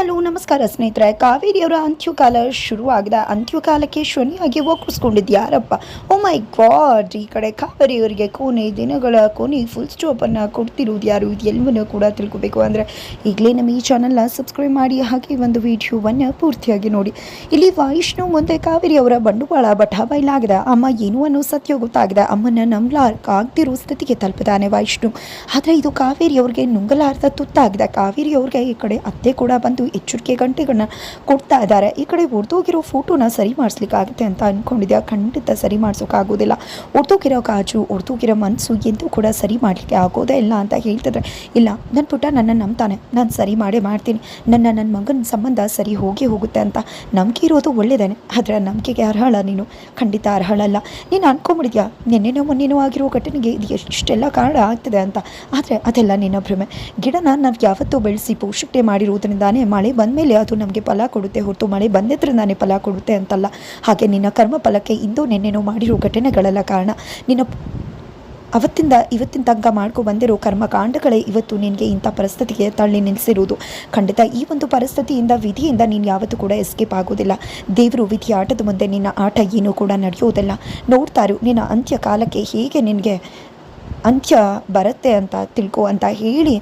Hello, ನಮಸ್ಕಾರ ಸ್ನೇಹಿತರೆ. ಕಾವೇರಿಯವರ ಅಂತ್ಯಕಾಲ ಶುರುವಾಗಿದೆ. ಅಂತ್ಯಕಾಲಕ್ಕೆ ಶನಿಯಾಗಿ ಒಕ್ಕಿಸ್ಕೊಂಡಿದ್ದು ಯಾರಪ್ಪ ಓ ಮೈ ಗಾಡ್, ಈ ಕಡೆ ಕಾವೇರಿಯವರಿಗೆ ಕೊನೆ ದಿನಗಳ ಕೊನೆ ಫುಲ್ ಸ್ಟಾಪನ್ನು ಕೊಡ್ತಿರೋದು ಯಾರು? ಇದು ಎಲ್ಲವನ್ನೂ ಕೂಡ ತಿಳ್ಕೊಬೇಕು. ಅಂದರೆ ಈಗಲೇ ನಮ್ಮ ಈ ಚಾನಲ್ನ ಸಬ್ಸ್ಕ್ರೈಬ್ ಮಾಡಿ, ಹಾಗೆ ಒಂದು ವಿಡಿಯೋವನ್ನು ಪೂರ್ತಿಯಾಗಿ ನೋಡಿ. ಇಲ್ಲಿ ವೈಷ್ಣು ಮುಂದೆ ಕಾವೇರಿಯವರ ಬಂಡವಾಳ ಬಠ ಬಯಲಾಗಿದೆ ಅಮ್ಮ ಏನು ಅನ್ನೋ ಸತ್ಯ ಗೊತ್ತಾಗಿದೆ. ಅಮ್ಮನ ನಂಬಲಾರ್ಕಾಗ್ದಿರೋ ಸ್ಥಿತಿಗೆ ತಲುಪಿದಾನೆ ವೈಷ್ಣು ಆದರೆ ಇದು ಕಾವೇರಿಯವ್ರಿಗೆ ನುಂಗಲಾರ್ದ ತುತ್ತಾಗಿದೆ. ಕಾವೇರಿಯವ್ರಿಗೆ ಈ ಕಡೆ ಅತ್ತೆ ಕೂಡ ಬಂದು ಎಚ್ಚರಿಕೆ ಗಂಟೆಗಳನ್ನ ಕೊಡ್ತಾ ಇದ್ದಾರೆ. ಈ ಕಡೆ ಒಡ್ದೋಗಿರೋ ಫೋಟೋನ ಸರಿ ಮಾಡಿಸ್ಲಿಕ್ಕಾಗುತ್ತೆ ಅಂತ ಅಂದ್ಕೊಂಡಿದ್ಯಾ ಖಂಡಿತ ಸರಿ ಮಾಡಿಸೋಕ್ಕಾಗೋದಿಲ್ಲ. ಒಡ್ದೋಗಿರೋ ಕಾಜು ಒಡ್ದೋಗಿರೋ ಮನಸ್ಸು ಎಂದೂ ಕೂಡ ಸರಿ ಮಾಡಲಿಕ್ಕೆ ಆಗೋದೇ ಇಲ್ಲ ಅಂತ ಹೇಳ್ತಿದ್ರೆ ಇಲ್ಲ ನನ್ನ ಪುಟ್ಟ ನನ್ನ ನಂಬ್ತಾನೆ. ನಾನು ಸರಿ ಮಾಡೇ ಮಾಡ್ತೀನಿ. ನನ್ನ ನನ್ನ ಮಗನ ಸಂಬಂಧ ಸರಿ ಹೋಗಿ ಹೋಗುತ್ತೆ ಅಂತ ನಂಬಿಕೆ ಇರೋದು ಒಳ್ಳೆಯದೇನೆ ಆದರೆ ನಂಬಿಕೆಗೆ ಅರ್ಹಳ ನೀನು? ಖಂಡಿತ ಅರ್ಹಳಲ್ಲ. ನೀನು ಅನ್ಕೊಂಬಿಡಿದ್ಯಾ ನಿನ್ನೆನೋ ಮೊನ್ನೆನೋ ಆಗಿರೋ ಘಟನೆಗೆ ಇದು ಎಷ್ಟೆಲ್ಲ ಕಾರಣ ಆಗ್ತದೆ ಅಂತ. ಆದರೆ ಅದೆಲ್ಲ ನಿನ್ನ ಭ್ರಮೆ. ಗಿಡನ ನಾವು ಯಾವತ್ತೂ ಬೆಳೆಸಿ ಪೋಷಣೆ ಮಾಡಿರುವುದರಿಂದಾನೇ ಮಳೆ ಬಂದ ಮೇಲೆ ಅದು ನಮಗೆ ಫಲ ಕೊಡುತ್ತೆ. ಹೊರತು ಮಳೆ ಬಂದಿದ್ರಿಂದಾನೇ ಫಲ ಕೊಡುತ್ತೆ ಅಂತಲ್ಲ. ಹಾಗೆ ನಿನ್ನ ಕರ್ಮ ಫಲಕ್ಕೆ ಇಂದು ನಿನ್ನೆನೋ ಮಾಡಿರೋ ಘಟನೆಗಳೆಲ್ಲ ಕಾರಣ. ನಿನ್ನ ಅವತ್ತಿಂದ ಇವತ್ತಿನ ತನಕ ಮಾಡ್ಕೊ ಬಂದಿರೋ ಕರ್ಮಕಾಂಡಗಳೇ ಇವತ್ತು ನಿನಗೆ ಇಂಥ ಪರಿಸ್ಥಿತಿಗೆ ತಳ್ಳಿ ನಿಲ್ಲಿಸಿರುವುದು ಖಂಡಿತ ಈ ಒಂದು ಪರಿಸ್ಥಿತಿಯಿಂದ, ವಿಧಿಯಿಂದ ನೀನು ಯಾವತ್ತೂ ಕೂಡ ಎಸ್ಕೇಪ್ ಆಗೋದಿಲ್ಲ. ದೇವರು ವಿಧಿ ಆಟದ ಮುಂದೆ ನಿನ್ನ ಆಟ ಏನೂ ಕೂಡ ನಡೆಯೋದಿಲ್ಲ. ನೋಡ್ತಾರು ನಿನ್ನ ಅಂತ್ಯ ಕಾಲಕ್ಕೆ ಹೇಗೆ ನಿನಗೆ ಅಂತ್ಯ ಬರುತ್ತೆ ಅಂತ ತಿಳ್ಕೊ ಅಂತ ಹೇಳಿ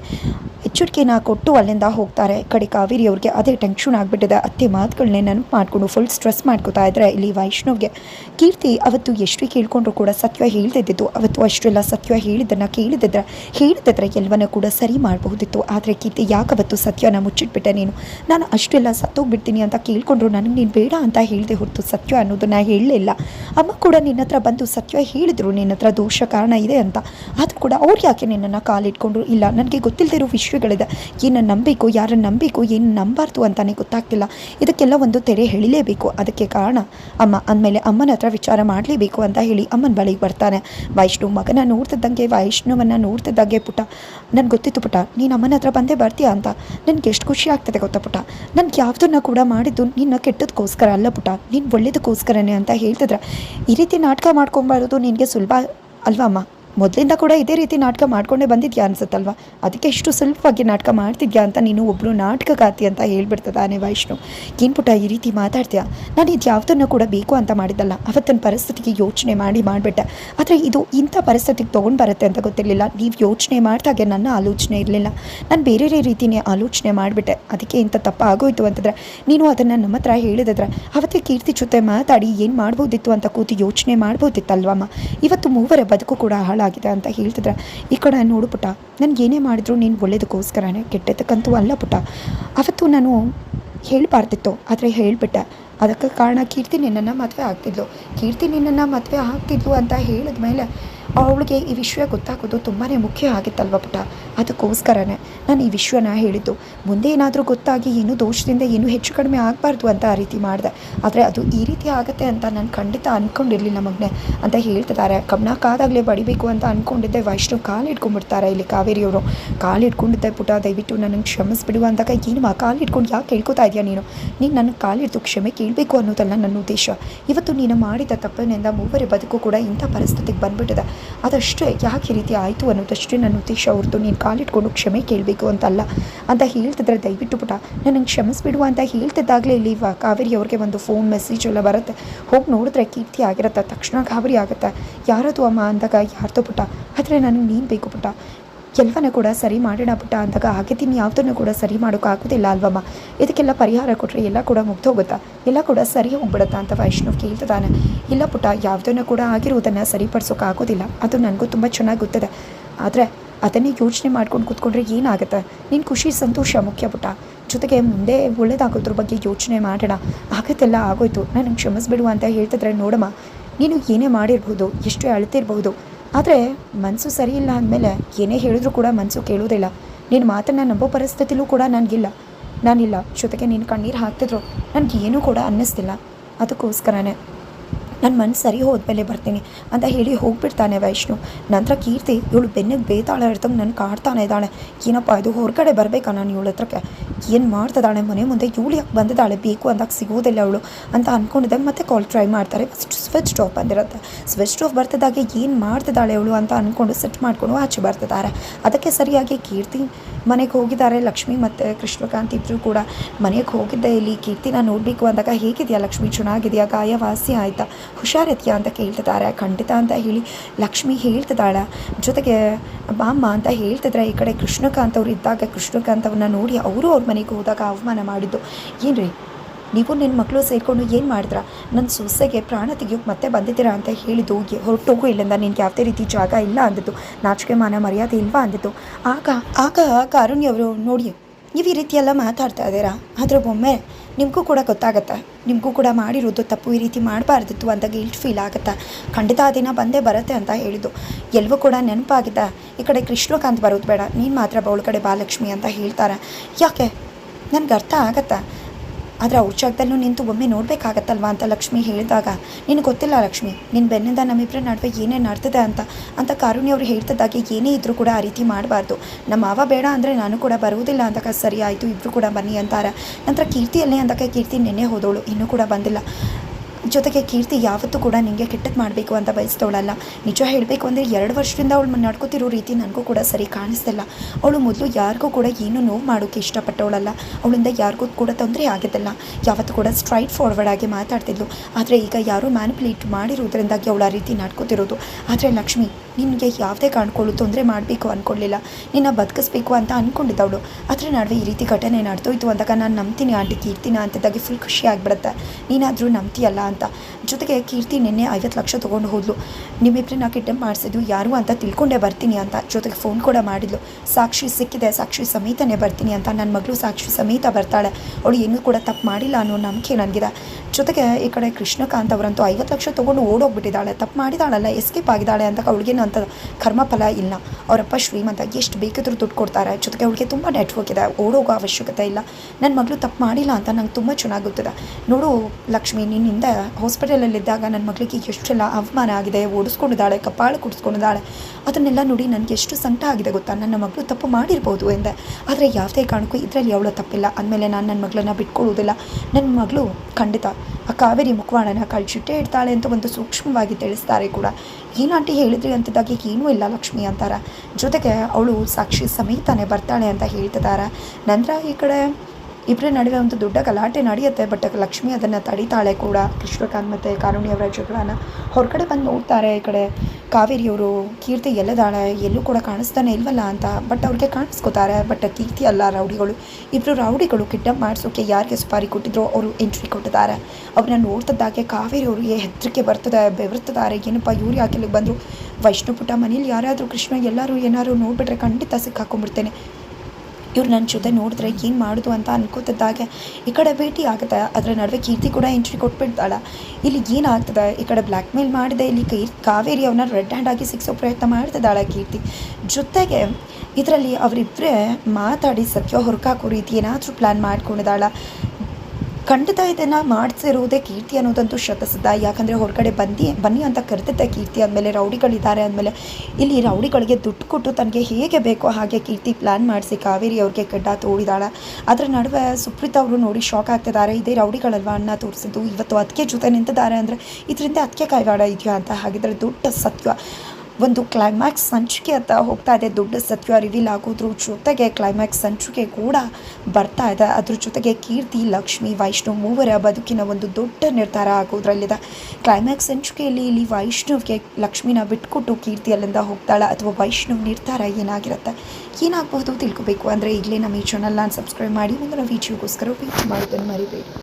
ಎಚ್ಚರಿಕೆನ ಕೊಟ್ಟು ಅಲ್ಲಿಂದ ಹೋಗ್ತಾರೆ. ಕಡೆ ಕಾವೇರಿ ಅವ್ರಿಗೆ ಅದೇ ಟೆನ್ಷನ್ ಆಗಿಬಿಟ್ಟಿದೆ. ಅತ್ತೆ ಮಾತುಗಳನ್ನೇ ನೆನಪು ಮಾಡಿಕೊಂಡು ಫುಲ್ ಸ್ಟ್ರೆಸ್ ಮಾಡ್ಕೋತಾ ಇದ್ರೆ ಇಲ್ಲಿ ವೈಷ್ಣವ್ಗೆ. ಕೀರ್ತಿ ಅವತ್ತು ಎಷ್ಟು ಕೇಳ್ಕೊಂಡ್ರು ಕೂಡ ಸತ್ಯ ಹೇಳ್ತಿದ್ದಿತ್ತು ಅವತ್ತು ಅಷ್ಟೆಲ್ಲ ಸತ್ಯ ಹೇಳಿದ್ದನ್ನು ಕೇಳಿದ್ರೆ ಹೇಳಿದ್ರೆ ಎಲ್ಲವನ್ನ ಕೂಡ ಸರಿ ಮಾಡಬಹುದಿತ್ತು. ಆದರೆ ಕೀರ್ತಿ ಯಾಕವತ್ತು ಸತ್ಯನ ಮುಚ್ಚಿಟ್ಬಿಟ್ಟೆ ನೀನು? ನಾನು ಅಷ್ಟೆಲ್ಲ ಸತ್ತೋಗ್ಬಿಡ್ತೀನಿ ಅಂತ ಕೇಳ್ಕೊಂಡ್ರು ನನಗೆ ನೀನು ಬೇಡ ಅಂತ ಹೇಳಿದೆ ಹೊರತು ಸತ್ಯ ಅನ್ನೋದನ್ನ ಹೇಳಲಿಲ್ಲ. ಅಮ್ಮ ಕೂಡ ನಿನ್ನ ಹತ್ರ ಬಂದು ಸತ್ಯ ಹೇಳಿದ್ರು. ನಿನ್ನ ದೋಷ ಕಾರಣ ಇದೆ ಅಂತ. ಆದರೂ ಕೂಡ ಅವ್ರು ಯಾಕೆ ನಿನ್ನನ್ನು ಕಾಲಿಟ್ಕೊಂಡ್ರು? ಇಲ್ಲ, ನನಗೆ ಗೊತ್ತಿಲ್ಲದಿರೋ ವಿಷಯಗಳಿದೆ ಏನು ನಂಬಬೇಕು ಯಾರ ನಂಬಬೇಕು ಏನು ನಂಬಾರ್ದು ಅಂತಾನೆ ಗೊತ್ತಾಗ್ತಿಲ್ಲ. ಇದಕ್ಕೆಲ್ಲ ಒಂದು ತೆರೆ ಹೇಳಿಲೇಬೇಕು. ಅದಕ್ಕೆ ಕಾರಣ, ಅಮ್ಮ, ಅಂದಮೇಲೆ ಅಮ್ಮನ ಹತ್ರ ವಿಚಾರ ಮಾಡಲೇಬೇಕು ಅಂತ ಹೇಳಿ ಅಮ್ಮನ ಬಳಿಗೆ ಬರ್ತಾನೆ. ವೈಷ್ಣು ಮಗನ ನೋಡ್ತಿದ್ದಂಗೆ, ವೈಷ್ಣುವನ್ನು ನೋಡ್ತಿದ್ದಂಗೆ ಪುಟ ನನಗೆ ಗೊತ್ತಿತ್ತು ಪುಟ ನೀನು ಅಮ್ಮನ ಹತ್ರ ಬಂದೇ ಬರ್ತೀಯಾ ಅಂತ. ನನಗೆ ಎಷ್ಟು ಖುಷಿ ಆಗ್ತದೆ ಗೊತ್ತಾ ಪುಟ ನನಗೆ ಯಾವುದನ್ನ ಕೂಡ ಮಾಡಿದ್ದು ನಿನ್ನ ಕೆಟ್ಟದಕ್ಕೋಸ್ಕರ ಅಲ್ಲ ಪುಟ ನೀನು ಒಳ್ಳೇದಕ್ಕೋಸ್ಕರನೇ ಅಂತ ಹೇಳ್ತಿದ್ರೆ. ಈ ರೀತಿ ನಾಟಕ ಮಾಡ್ಕೊಂಬಾರದು ನಿನಗೆ ಸುಲಭ ಅಲ್ವಾ ಅಮ್ಮ? ಮೊದಲಿಂದ ಕೂಡ ಇದೇ ರೀತಿ ನಾಟಕ ಮಾಡ್ಕೊಂಡೇ ಬಂದಿದ್ಯಾ ಅನ್ಸುತ್ತಲ್ವಾ? ಅದಕ್ಕೆ ಇಷ್ಟು ಸುಲಭವಾಗಿ ನಾಟಕ ಮಾಡ್ತಿದ್ಯಾ ಅಂತ ನೀನು ಒಬ್ಬರು ನಾಟಕಗಾತಿ ಅಂತ ಹೇಳ್ಬಿಡ್ತದಾನೆ ವೈಷ್ಣು. ಏನು ಪುಟ್ಟ ಈ ರೀತಿ ಮಾತಾಡ್ತೀಯಾ? ನಾನು ಇದು ಯಾವುದನ್ನು ಕೂಡ ಬೇಕು ಅಂತ ಮಾಡಿದ್ದಲ್ಲ. ಅವತ್ತಿನ ಪರಿಸ್ಥಿತಿಗೆ ಯೋಚನೆ ಮಾಡಿ ಮಾಡಿಬಿಟ್ಟೆ. ಆದರೆ ಇದು ಇಂಥ ಪರಿಸ್ಥಿತಿಗೆ ತೊಗೊಂಡು ಬರುತ್ತೆ ಅಂತ ಗೊತ್ತಿರಲಿಲ್ಲ. ನೀವು ಯೋಚನೆ ಮಾಡಿದಾಗೆ ನನ್ನ ಆಲೋಚನೆ ಇರಲಿಲ್ಲ. ನಾನು ಬೇರೆ ರೀತಿಯೇ ಆಲೋಚನೆ ಮಾಡಿಬಿಟ್ಟೆ. ಅದಕ್ಕೆ ಇಂಥ ತಪ್ಪ ಆಗೋಯ್ತು ಅಂತಂದರೆ, ನೀನು ಅದನ್ನು ನಮ್ಮ ಹತ್ರ ಹೇಳಿದ್ರೆ ಅವತ್ತೇ ಕೀರ್ತಿ ಜೊತೆ ಮಾತಾಡಿ ಏನು ಮಾಡ್ಬೋದಿತ್ತು ಅಂತ ಕೂತು ಯೋಚನೆ ಮಾಡ್ಬೋದಿತ್ತಲ್ವಮ್ಮ? ಇವತ್ತು ಮೂವರ ಬದುಕು ಕೂಡ ಹಾಳಾಗಿದೆ ಅಂತ ಹೇಳ್ತಿದ್ರೆ, ಈ ಕಡೆ ನೋಡು ಪುಟ್ಟ, ನನಗೆ ಏನೇ ಮಾಡಿದ್ರು ನೀನು ಒಳ್ಳೇದಕ್ಕೋಸ್ಕರನೇ ಕೆಟ್ಟದಕ್ಕಂತೂ ಅಲ್ಲ ಪುಟ್ಟ. ಅವತ್ತು ನಾನು ಹೇಳಬಾರ್ದಿತ್ತು, ಆದರೆ ಹೇಳಿಬಿಟ್ಟೆ. ಅದಕ್ಕೆ ಕಾರಣ ಕೀರ್ತಿ ನಿನ್ನನ್ನು ಮದುವೆ ಆಗ್ತಿದ್ಲು. ಕೀರ್ತಿ ನಿನ್ನನ್ನು ಮದುವೆ ಆಗ್ತಿದ್ಲು ಅಂತ ಹೇಳಿದ ಮೇಲೆ ಅವಳಿಗೆ ಈ ವಿಷಯ ಗೊತ್ತಾಗೋದು ತುಂಬಾ ಮುಖ್ಯ ಆಗಿತ್ತಲ್ವ ಪುಟ ಅದಕ್ಕೋಸ್ಕರನೇ ನಾನು ಈ ವಿಷಯನ ಹೇಳಿದ್ದು. ಮುಂದೆ ಏನಾದರೂ ಗೊತ್ತಾಗಿ ಏನು ದೋಷದಿಂದ ಏನು ಹೆಚ್ಚು ಕಡಿಮೆ ಆಗಬಾರ್ದು ಅಂತ ಆ ರೀತಿ ಮಾಡಿದೆ. ಆದರೆ ಅದು ಈ ರೀತಿ ಆಗುತ್ತೆ ಅಂತ ನಾನು ಖಂಡಿತ ಅಂದ್ಕೊಂಡಿರಲಿಲ್ಲ ಮಗನೇ ಅಂತ ಹೇಳ್ತಿದ್ದಾರೆ ಕಬ್ಬಣ ಕಾದಾಗಲೇ ಬಡಿಬೇಕು ಅಂತ ಅಂದ್ಕೊಂಡಿದ್ದೆ ವೈಷ್ಣವ್ ಕಾಲು ಇಟ್ಕೊಂಡ್ಬಿಡ್ತಾರೆ ಇಲ್ಲಿ ಕಾವೇರಿಯವರು. ಕಾಲು ಇಟ್ಕೊಂಡಿದ್ದೆ ಪುಟ ದಯವಿಟ್ಟು ನನಗೆ ಕ್ಷಮಿಸ್ಬಿಡು ಏನು ಆ ಕಾಲು ಇಟ್ಕೊಂಡು ಯಾಕೆ ಕೇಳ್ಕೊತಾ ಇದೆಯಾ ನೀನು? ನೀನು ನನ್ನ ಕಾಲಿಡ್ತು ಕ್ಷಮೆ ಕೇಳಬೇಕು ಅನ್ನೋದಲ್ಲ ನನ್ನ ಉದ್ದೇಶ. ಇವತ್ತು ನೀನು ಮಾಡಿದ ತಪ್ಪಿನಿಂದ ಮೂವರ ಬದುಕು ಕೂಡ ಇಂಥ ಪರಿಸ್ಥಿತಿಗೆ ಬಂದ್ಬಿಟ್ಟಿದೆ. ಅದಷ್ಟೇ, ಯಾಕೆ ಈ ರೀತಿ ಆಯಿತು ಅನ್ನೋದಷ್ಟೇ ನನ್ನ ಉದ್ದೇಶ ಅವ್ರದ್ದು ನೀನು ಕಾಲಿಟ್ಕೊಂಡು ಕ್ಷಮೆ ಕೇಳಬೇಕು ಅಂತಲ್ಲ. ಅಂತ ಹೇಳ್ತಿದ್ರೆ ದಯವಿಟ್ಟು ಪುಟ ನನಗೆ ಕ್ಷಮಿಸ್ಬಿಡು ಅಂತ ಹೇಳ್ತಿದ್ದಾಗಲೇ ಇಲ್ಲಿ ಕಾವೇರಿ ಅವ್ರಿಗೆ ಒಂದು ಫೋನ್ ಮೆಸೇಜ್ ಎಲ್ಲ ಬರುತ್ತೆ. ಹೋಗಿ ನೋಡಿದ್ರೆ ಕೀರ್ತಿ ಆಗಿರತ್ತೆ, ತಕ್ಷಣ ಗಾಬರಿ ಆಗುತ್ತೆ. ಯಾರದು ಅಮ್ಮ ಅಂದಾಗ ಯಾರ್ದೋ ಪುಟ? ಆದರೆ ನನಗೆ ನೀನು ಬೇಕು ಪುಟ. ಎಲ್ಲವನ್ನ ಕೂಡ ಸರಿ ಮಾಡೋಣ ಪುಟ್ಟ ಅಂದಾಗ ಆಗಿದ್ದೀನಿ ಯಾವುದನ್ನು ಕೂಡ ಸರಿ ಮಾಡೋಕ್ಕಾಗೋದಿಲ್ಲ ಅಲ್ವಮ್ಮ. ಇದಕ್ಕೆಲ್ಲ ಪರಿಹಾರ ಕೊಟ್ಟರೆ ಎಲ್ಲ ಕೂಡ ಮುಗ್ದೋಗುತ್ತಾ? ಎಲ್ಲ ಕೂಡ ಸರಿ ಹೋಗ್ಬಿಡುತ್ತಾ ಅಂತ ವೈಷ್ಣವ್ ಕೇಳ್ತಿದ್ದಾನೆ ಇಲ್ಲ ಪುಟ್ಟ, ಯಾವುದನ್ನು ಕೂಡ ಆಗಿರುವುದನ್ನು ಸರಿಪಡಿಸೋಕ್ಕಾಗೋದಿಲ್ಲ ಅದು ನನಗೂ ತುಂಬ ಚೆನ್ನಾಗಿ ಗೊತ್ತಿದೆ ಆದರೆ ಅದನ್ನೇ ಯೋಚನೆ ಮಾಡ್ಕೊಂಡು ಕೂತ್ಕೊಂಡ್ರೆ ಏನಾಗುತ್ತೆ? ನಿನ್ನ ಖುಷಿ, ಸಂತೋಷ ಮುಖ್ಯ ಪುಟ್ಟ. ಜೊತೆಗೆ ಮುಂದೆ ಒಳ್ಳೇದಾಗೋದ್ರ ಬಗ್ಗೆ ಯೋಚನೆ ಮಾಡೋಣ. ಆಗತ್ತೆಲ್ಲ ಆಗೋಯ್ತು. ನನಗೆ ಕ್ಷಮಿಸ್ಬಿಡು ಅಂತ ಹೇಳ್ತಿದ್ರೆ ನೋಡಮ್ಮ. ನೀನು ಏನೇ ಮಾಡಿರ್ಬೋದು, ಎಷ್ಟೇ ಅಳ್ತಿರ್ಬೋದು ಆದರೆ ಮನಸ್ಸು ಸರಿ ಇಲ್ಲ ಅಂದಮೇಲೆ ಏನೇ ಹೇಳಿದ್ರು ಕೂಡ ಮನಸ್ಸು ಕೇಳೋದಿಲ್ಲ ನಿನ್ನ ಮಾತನ್ನು ನಂಬೋ ಪರಿಸ್ಥಿತಿಲೂ ಕೂಡ ನನಗಿಲ್ಲ. ನಾನಿಲ್ಲ. ಜೊತೆಗೆ ನೀನು ಕಣ್ಣೀರು ಹಾಕ್ತಿದ್ರು. ನನಗೆ ಏನೂ ಕೂಡ ಅನ್ನಿಸ್ತಿಲ್ಲ. ಅದಕ್ಕೋಸ್ಕರನೇ ನನ್ನ ಮನಸ್ಸು ಸರಿ ಹೋದ್ಮೇಲೆ ಬರ್ತೀನಿ ಅಂತ ಹೇಳಿ ಹೋಗ್ಬಿಡ್ತಾನೆ ವೈಷ್ಣು. ನಂತರ ಕೀರ್ತಿ ಇವಳು ಬೆನ್ನಿಗೆ ಬೇತಾಳೆ ಇರ್ತಂಗೆ ನನ್ನ ಕಾಡ್ತಾನೆ ಇದ್ದಾಳೆ. ಏನಪ್ಪ ಇದು? ಹೊರಗಡೆ ಬರಬೇಕಾ ನಾನು ಇವಳ ಹತ್ರಕ್ಕೆ ಏನು ಮಾಡ್ತಿದ್ದಾಳೆ ಮನೆ ಮುಂದೆ? ಇವಳು ಬಂದಿದ್ದಾಳೆ? ಬೇಕು ಅಂದಾಗ ಸಿಗೋದಿಲ್ಲ ಅವಳು ಅಂತ ಅಂದ್ಕೊಂಡಿದ್ದಾಗ ಮತ್ತೆ ಕಾಲ್ ಟ್ರೈ ಮಾಡ್ತಾರೆ. ಫಸ್ಟ್ ಸ್ವಿಚ್ ಆಫ್ ಬಂದಿರುತ್ತೆ. ಸ್ವಿಚ್ ಆಫ್ ಬರ್ತಿದ್ದಾಗ ಏನು ಮಾಡ್ತಿದ್ದಾಳೆ ಅವಳು ಅಂತ ಅಂದ್ಕೊಂಡು ಸೆಟ್ ಮಾಡಿಕೊಂಡು ಆಚೆ ಬರ್ತಿದ್ದಾರೆ. ಅದಕ್ಕೆ ಸರಿಯಾಗಿ ಕೀರ್ತಿ ಮನೆಗೆ ಹೋಗಿದ್ದಾರೆ. ಲಕ್ಷ್ಮಿ ಮತ್ತು ಕೃಷ್ಣಕಾಂತ್ ಇಬ್ಬರು ಕೂಡ ಮನೆಗೆ ಹೋಗಿದ್ದೆ. ಇಲ್ಲಿ ಕೀರ್ತಿನ ನೋಡಬೇಕು ಅಂದಾಗ ಹೇಗಿದೆಯಾ ಲಕ್ಷ್ಮಿ? ಚೆನ್ನಾಗಿದೆಯಾ? ಗಾಯ ವಾಸಿ ಆಯಿತಾ? ಹುಷಾರಿದೆಯಾ ಅಂತ ಕೇಳ್ತಿದ್ದಾರೆ. ಖಂಡಿತ ಅಂತ ಹೇಳಿ ಲಕ್ಷ್ಮಿ ಹೇಳ್ತಿದ್ದಾಳೆ. ಜೊತೆಗೆ ಬಾಮ್ಮ ಅಂತ ಹೇಳ್ತಿದ್ರೆ ಈ ಕಡೆ ಕೃಷ್ಣಕಾಂತ್ ಅವರು ಇದ್ದಾಗ ಕೃಷ್ಣಕಾಂತ್ ನೋಡಿ ಅವರು ಅವ್ರ ಮನೆಗೆ ಹೋದಾಗ ಅವಮಾನ ಮಾಡಿದ್ದು. ಏನು ರೀ? ನೀವು ನಿನ್ನ ಮಕ್ಕಳು ಸೇರಿಕೊಂಡು ಏನು ಮಾಡಿದ್ರ? ನನ್ನ ಸೊಸೆಗೆ ಪ್ರಾಣ ತೆಗಿಯೋಕೆ ಮತ್ತೆ ಬಂದಿದ್ದೀರಾ ಅಂತ ಹೇಳಿದ್ದು ಹೊರಟೋಗು ಇಲ್ಲಿಂದ. ನಿನ್ಗೆ ಯಾವುದೇ ರೀತಿ ಜಾಗ ಇಲ್ಲ ಅಂದಿತ್ತು ನಾಚಿಕೆ ಮಾನ ಮರ್ಯಾದೆ ಇಲ್ವಾ ಅಂದಿತ್ತು ಆಗ ಆಗ ಕಾರುಣ್ಯ ಅವರು ನೋಡಿ ನೀವು ಈ ರೀತಿ ಎಲ್ಲ ಮಾತಾಡ್ತಾ ಇದ್ದೀರಾ? ಆದರೆ ಒಮ್ಮೆ ನಿಮಗೂ ಕೂಡ ಗೊತ್ತಾಗತ್ತೆ. ನಿಮಗೂ ಕೂಡ ಮಾಡಿರೋದು ತಪ್ಪು ಈ ರೀತಿ ಮಾಡಬಾರ್ದಿತ್ತು ಅಂತ ಗಿಲ್ಟ್ ಫೀಲ್ ಆಗುತ್ತೆ. ಖಂಡಿತ ಆ ದಿನ ಬಂದೇ ಬರುತ್ತೆ ಅಂತ ಹೇಳಿದ್ದು. ಎಲ್ಲವೂ ಕೂಡ ನೆನಪಾಗಿದೆ. ಈ ಕಡೆ ಕೃಷ್ಣಕಾಂತ್ ಬರೋದು ಬೇಡ. ನೀನು ಮಾತ್ರ ಬಅವಳ ಕಡೆ ಬಾಲಕ್ಷ್ಮಿ ಅಂತ ಹೇಳ್ತಾರೆ. ಯಾಕೆ? ನನಗೆ ಅರ್ಥ ಆಗತ್ತೆ. ಆದರೆ ಅವ್ರ ಜಾಗದಲ್ಲೂ ನಿಂತು ಒಮ್ಮೆ ನೋಡಬೇಕಾಗತ್ತಲ್ವಾ ಅಂತ ಲಕ್ಷ್ಮಿ ಹೇಳಿದಾಗ ನಿನಗೆ ಗೊತ್ತಿಲ್ಲ ಲಕ್ಷ್ಮಿ ನಿನ್ನ ಬೆನ್ನಿಂದ ನಮ್ಮಿಬ್ಬರ ನಡುವೆ ಏನೇ ನಡ್ತದೆ ಅಂತ ಅಂತ ಕಾರುಣ್ಯ ಅವರು ಹೇಳ್ತಿದ್ದಾಗೆ ಏನೇ ಇದ್ದರೂ ಕೂಡ ಆ ರೀತಿ ಮಾಡಬಾರ್ದು. ನಮ್ಮ ಮಾವ ಬೇಡ ಅಂದರೆ ನಾನು ಕೂಡ ಬರುವುದಿಲ್ಲ ಅಂದಾಗ ಸರಿ ಆಯಿತು ಇಬ್ಬರು ಕೂಡ ಬನ್ನಿ ಅಂತಾರೆ. ನಂತರ ಕೀರ್ತಿಯಲ್ಲೇ ಅಂದಾಗ ಕೀರ್ತಿ ನೆನ್ನೆ ಹೋದವಳು ಇನ್ನೂ ಕೂಡ ಬಂದಿಲ್ಲ. ಜೊತೆಗೆ ಕೀರ್ತಿ ಯಾವತ್ತೂ ಕೂಡ ನಿಮಗೆ ಕೆಟ್ಟದ್ದು ಮಾಡಬೇಕು ಅಂತ ಬಯಸ್ತವಳಲ್ಲ ನಿಜ ಹೇಳಬೇಕು ಅಂದರೆ ಎರಡು ವರ್ಷದಿಂದ ಅವಳು ನಡ್ಕೋತಿರೋ ರೀತಿ ನನಗೂ ಕೂಡ ಸರಿ ಕಾಣಿಸ್ತಿಲ್ಲ. ಅವಳು ಮೊದಲು ಯಾರಿಗೂ ಕೂಡ ಏನು ನೋವು ಮಾಡೋಕ್ಕೆ ಇಷ್ಟಪಟ್ಟವಳಲ್ಲ. ಅವಳಿಂದ ಯಾರಿಗೂ ಕೂಡ ತೊಂದರೆ ಆಗಿದ್ದಲ್ಲ. ಯಾವತ್ತೂ ಕೂಡ ಸ್ಟ್ರೈಟ್ ಫಾರ್ವರ್ಡ್ ಆಗಿ ಮಾತಾಡ್ತಿದ್ಲು. ಆದರೆ ಈಗ ಯಾರೂ ಮ್ಯಾನಿಪುಲೇಟ್ ಮಾಡಿರೋದ್ರಿಂದಾಗಿ ಅವಳು ಆ ರೀತಿ ನಡ್ಕೋತಿರೋದು. ಆದರೆ ಲಕ್ಷ್ಮಿ, ನಿನಗೆ ಯಾವುದೇ ಕಾಣ್ಕೊಳ್ಳು ತೊಂದರೆ ಮಾಡಬೇಕು ಅಂದ್ಕೊಳ್ಳಿಲ್ಲ ನಿನ್ನ ಬದುಕಿಸ್ಬೇಕು ಅಂತ ಅಂದ್ಕೊಂಡಿದ್ದವಳು ಆದರೆ ನಡುವೆ ಈ ರೀತಿ ಘಟನೆ ನಡೆದೋಯ್ತು ಅಂದಾಗ ನಾನು ನಂಬ್ತೀನಿ ಆಂಟಿ. ಕೀರ್ತಿನ ಅಂತಿದ್ದಾಗೆ ಫುಲ್ ಖುಷಿ ಆಗಿಬಿಡುತ್ತೆ. ನೀನಾದರೂ ನಂಬ್ತೀಯಲ್ಲ ಅಂತ. ಜೊತೆಗೆ ಕೀರ್ತಿ ನಿನ್ನೆ ಐವತ್ತು ಲಕ್ಷ ತೊಗೊಂಡು ಹೋದ್ಲು. ನಿಮ್ಮಿಬ್ಬರನ್ನ ಕಿಡ್ನಪ್ ಮಾಡಿಸಿದ್ದು ಯಾರು ಅಂತ ತಿಳ್ಕೊಂಡೇ ಬರ್ತೀನಿ ಅಂತ ಜೊತೆಗೆ ಫೋನ್ ಕೂಡ ಮಾಡಿದ್ಲು. ಸಾಕ್ಷಿ ಸಿಕ್ಕಿದೆ, ಸಾಕ್ಷಿ ಸಮೇತನೇ ಬರ್ತೀನಿ ಅಂತ. ನನ್ನ ಮಗಳು ಸಾಕ್ಷಿ ಸಮೇತ ಬರ್ತಾಳೆ. ಅವಳು ಏನೂ ಕೂಡ ತಪ್ಪು ಮಾಡಿಲ್ಲ ಅನ್ನೋ ನಂಬಿಕೆ ನನಗಿದೆ. ಜೊತೆಗೆ ಈ ಕಡೆ ಕೃಷ್ಣಕಾಂತ್ ಅವರಂತೂ ಐವತ್ತು ಲಕ್ಷ ತೊಗೊಂಡು ಓಡೋಗ್ಬಿಟ್ಟಿದ್ದಾಳೆ, ತಪ್ಪು ಮಾಡಿದಾಳಲ್ಲ ಎಸ್ಕೇಪ್ ಆಗಿದ್ದಾಳೆ ಅಂತ ಅವಳಿಗೇನು ಅಂತ ಕರ್ಮಫಲ ಇಲ್ಲ. ಅವರಪ್ಪ ಶ್ರೀಮಂತ, ಎಷ್ಟು ಬೇಕಿದ್ರು ದುಡ್ಡು ಕೊಡ್ತಾರೆ, ಜೊತೆಗೆ ಅವಳಿಗೆ ತುಂಬ ನೆಟ್ವರ್ಕ್ ಇದೆ, ಓಡೋಗೋ ಅವಶ್ಯಕತೆ ಇಲ್ಲ. ನನ್ನ ಮಗಳು ತಪ್ಪು ಮಾಡಿಲ್ಲ ಅಂತ ನಂಗೆ ತುಂಬ ಚೆನ್ನಾಗಿ ಗೊತ್ತಿದೆ ನೋಡು ಲಕ್ಷ್ಮಿ ನಿನ್ನಿಂದ ಹಾಸ್ಪಿಟಲಲ್ಲಿದ್ದಾಗ ನನ್ನ ಮಗಳಿಗೆ ಎಷ್ಟೆಲ್ಲ ಅವಮಾನ ಆಗಿದೆ, ಓಡಿಸ್ಕೊಂಡಿದ್ದಾಳೆ, ಕಪಾಳ ಕುಡಿಸ್ಕೊಂಡಿದ್ದಾಳೆ, ಅದನ್ನೆಲ್ಲ ನೋಡಿ ನನಗೆ ಎಷ್ಟು ಸಂಕಟ ಆಗಿದೆ ಗೊತ್ತಾ? ನನ್ನ ಮಗಳು ತಪ್ಪು ಮಾಡಿರ್ಬೋದು ಎಂದೆ. ಆದರೆ ಯಾವುದೇ ಕಾರಣಕ್ಕೂ ಇದರಲ್ಲಿ ಅವಳ ತಪ್ಪಿಲ್ಲ. ಅಂದಮೇಲೆ ನಾನು ನನ್ನ ಮಗಳನ್ನ ಬಿಟ್ಕೊಳ್ಳೋದಿಲ್ಲ ನನ್ನ ಮಗಳು ಖಂಡಿತ ಆ ಕಾವೇರಿ ಮುಖವಾಡನ ಕಳ್ಚಿಟ್ಟೇ ಇಡ್ತಾಳೆ ಅಂತ ಒಂದು ಸೂಕ್ಷ್ಮವಾಗಿ ತಿಳಿಸ್ತಾರೆ ಕೂಡ. ಏನಾಂಟಿ ಹೇಳಿದ್ರಿ ಅಂತಿದ್ದಾಗಿ ಏನೂ ಇಲ್ಲ ಲಕ್ಷ್ಮಿ ಅಂತಾರ. ಜೊತೆಗೆ ಅವಳು ಸಾಕ್ಷಿ ಸಮೇತನೇ ಬರ್ತಾಳೆ ಅಂತ ಹೇಳ್ತಿದ್ದಾರೆ ನಂತರ ಈ ಕಡೆ ಇಬ್ಬರ ನಡುವೆ ಒಂದು ದೊಡ್ಡ ಗಲಾಟೆ ನಡೆಯುತ್ತೆ ಬಟ್ ಲಕ್ಷ್ಮಿ ಅದನ್ನು ತಡಿತಾಳೆ ಕೂಡ. ಕೃಷ್ಣಕಾಂತ್ ಮತ್ತು ಕಾರುಣ್ಯವರ ಜಗಳನ ಹೊರಗಡೆ ಬಂದು ನೋಡ್ತಾರೆ. ಈ ಕಡೆ ಕಾವೇರಿಯವರು ಕೀರ್ತಿ ಎಲ್ಲದಾಳೆ, ಎಲ್ಲೂ ಕೂಡ ಕಾಣಿಸ್ತಾನೆ ಇಲ್ವಲ್ಲ ಅಂತ ಬಟ್ ಅವ್ರಿಗೆ ಕಾಣಿಸ್ಕೋತಾರೆ. ಬಟ್ ಕೀರ್ತಿ ಅಲ್ಲ, ರೌಡಿಗಳು. ಇಬ್ಬರು ರೌಡಿಗಳು ಕಿಡ್ನಾಪ್ ಮಾಡಿಸೋಕೆ ಯಾರಿಗೆ ಸುಪಾರಿ ಕೊಟ್ಟಿದ್ರು ಅವರು ಎಂಟ್ರಿ ಕೊಟ್ಟಿದ್ದಾರೆ. ಅವ್ರನ್ನ ನೋಡ್ತಿದ್ದಾಗೆ ಕಾವೇರಿ ಅವ್ರಿಗೆ ಹೆದರಿಕೆ ಬರ್ತದೆ, ಬೆವರ್ತಿದ್ದಾರೆ. ಏನಪ್ಪ, ಇವ್ರು ಯಾಕೆ ಬಂದರು? ವೈಷ್ಣು ಪುಟ ಮನೇಲಿ ಯಾರಾದರೂ ಕೃಷ್ಣ ಎಲ್ಲರೂ ಏನಾದ್ರು ನೋಡಿಬಿಟ್ರೆ ಖಂಡಿತ ಸಿಕ್ಕಾಕೊಂಡ್ಬಿಡ್ತೇನೆ. ಇವ್ರು ನನ್ನ ಜೊತೆ ನೋಡಿದ್ರೆ ಏನು ಮಾಡೋದು ಅಂತ ಅನ್ಕೋತಿದ್ದಾಗೆ. ಈ ಕಡೆ ಭೇಟಿ ಆಗುತ್ತೆ, ಅದರ ನಡುವೆ ಕೀರ್ತಿ ಕೂಡ ಎಂಟ್ರಿ ಕೊಟ್ಬಿಡ್ತಾಳ. ಇಲ್ಲಿ ಏನಾಗ್ತದೆ ಈ ಕಡೆ ಬ್ಲ್ಯಾಕ್ ಮೇಲ್ ಮಾಡಿದೆ, ಇಲ್ಲಿ ಕೈ, ಕಾವೇರಿ ಅವನ ರೆಡ್ ಹ್ಯಾಂಡ್ ಆಗಿ ಸಿಕ್ಸೋ ಪ್ರಯತ್ನ ಮಾಡ್ತಿದ್ದಾಳೆ ಕೀರ್ತಿ. ಜೊತೆಗೆ ಇದರಲ್ಲಿ ಅವರಿಬ್ಬರೇ ಮಾತಾಡಿ ಸತ್ಯ ಹೊರಕಾಕೋ ರೀತಿ ಏನಾದರೂ ಪ್ಲ್ಯಾನ್ ಮಾಡ್ಕೊಂಡಿದ್ದಾಳ. ಖಂಡಿತ ಇದನ್ನು ಮಾಡಿಸಿರುವುದೇ ಕೀರ್ತಿ ಅನ್ನೋದಂತೂ ಶತಸಿದ್ಧ. ಯಾಕಂದರೆ ಹೊರಗಡೆ ಬಂದು, ಬನ್ನಿ ಅಂತ ಕರೆದಿದ್ದೆ ಕೀರ್ತಿ ಅಂದಮೇಲೆ ರೌಡಿಗಳಿದ್ದಾರೆ ಅಂದಮೇಲೆ ಇಲ್ಲಿ ರೌಡಿಗಳಿಗೆ ದುಡ್ಡು ಕೊಟ್ಟು ತನಗೆ ಹೇಗೆ ಬೇಕೋ ಹಾಗೆ ಕೀರ್ತಿ ಪ್ಲ್ಯಾನ್ ಮಾಡಿಸಿ ಕಾವೇರಿ ಅವ್ರಿಗೆ ಗಡ್ಡ ತೋಡಿದಾಳೆ. ಅದರ ನಡುವೆ ಸುಪ್ರೀತ್ ಅವರು ನೋಡಿ ಶಾಕ್ ಆಗ್ತಿದ್ದಾರೆ. ಇದೇ ರೌಡಿಗಳಲ್ವಾ ಅನ್ನ ತೋರಿಸಿದ್ದು? ಇವತ್ತು ಅದಕ್ಕೆ ಜೊತೆ ನಿಂತಿದ್ದಾರೆ ಅಂದರೆ ಇದರಿಂದ ಅದಕ್ಕೆ ಕೈವಾಡ ಇದೆಯಾ ಅಂತ. ಹಾಗಿದ್ರೆ ದೊಡ್ಡ ಸತ್ಯ ಒಂದು ಕ್ಲೈಮ್ಯಾಕ್ಸ್ ಸಂಚಿಕೆ ಅಂತ ಹೋಗ್ತಾ ಇದೆ. ದೊಡ್ಡ ಸತ್ಯ ರಿವೀಲ್ ಆಗೋದ್ರ ಜೊತೆಗೆ ಕ್ಲೈಮ್ಯಾಕ್ಸ್ ಸಂಚಿಕೆ ಕೂಡ ಬರ್ತಾ ಇದೆ. ಅದ್ರ ಜೊತೆಗೆ ಕೀರ್ತಿ, ಲಕ್ಷ್ಮಿ, ವೈಷ್ಣವ್ ಮೂವರ ಬದುಕಿನ ಒಂದು ದೊಡ್ಡ ನಿರ್ಧಾರ ಆಗೋದ್ರಲ್ಲಿದೆ. ಕ್ಲೈಮ್ಯಾಕ್ಸ್ ಸಂಚಿಕೆಯಲ್ಲಿ ಇಲ್ಲಿ ವೈಷ್ಣವ್ಗೆ ಲಕ್ಷ್ಮಿನ ಬಿಟ್ಕೊಟ್ಟು ಕೀರ್ತಿ ಅಲ್ಲಿಂದ ಹೋಗ್ತಾಳೆ ಅಥವಾ ವೈಷ್ಣವ್ ನಿರ್ಧಾರ ಏನಾಗಿರುತ್ತೆ? ಏನಾಗಬಹುದು ತಿಳ್ಕೊಬೇಕು. ಅಂದರೆ ಈಗಲೇ ನಮ್ಮ ಈ ಚಾನಲ್ನ ಸಬ್ಸ್ಕ್ರೈಬ್ ಮಾಡಿ, ಮುಂದಿನ ವೀಡಿಯೋಗೋಸ್ಕರ ವೇಟ್ ಮಾಡೋದನ್ನು ಮರಿಬೇಡಿ.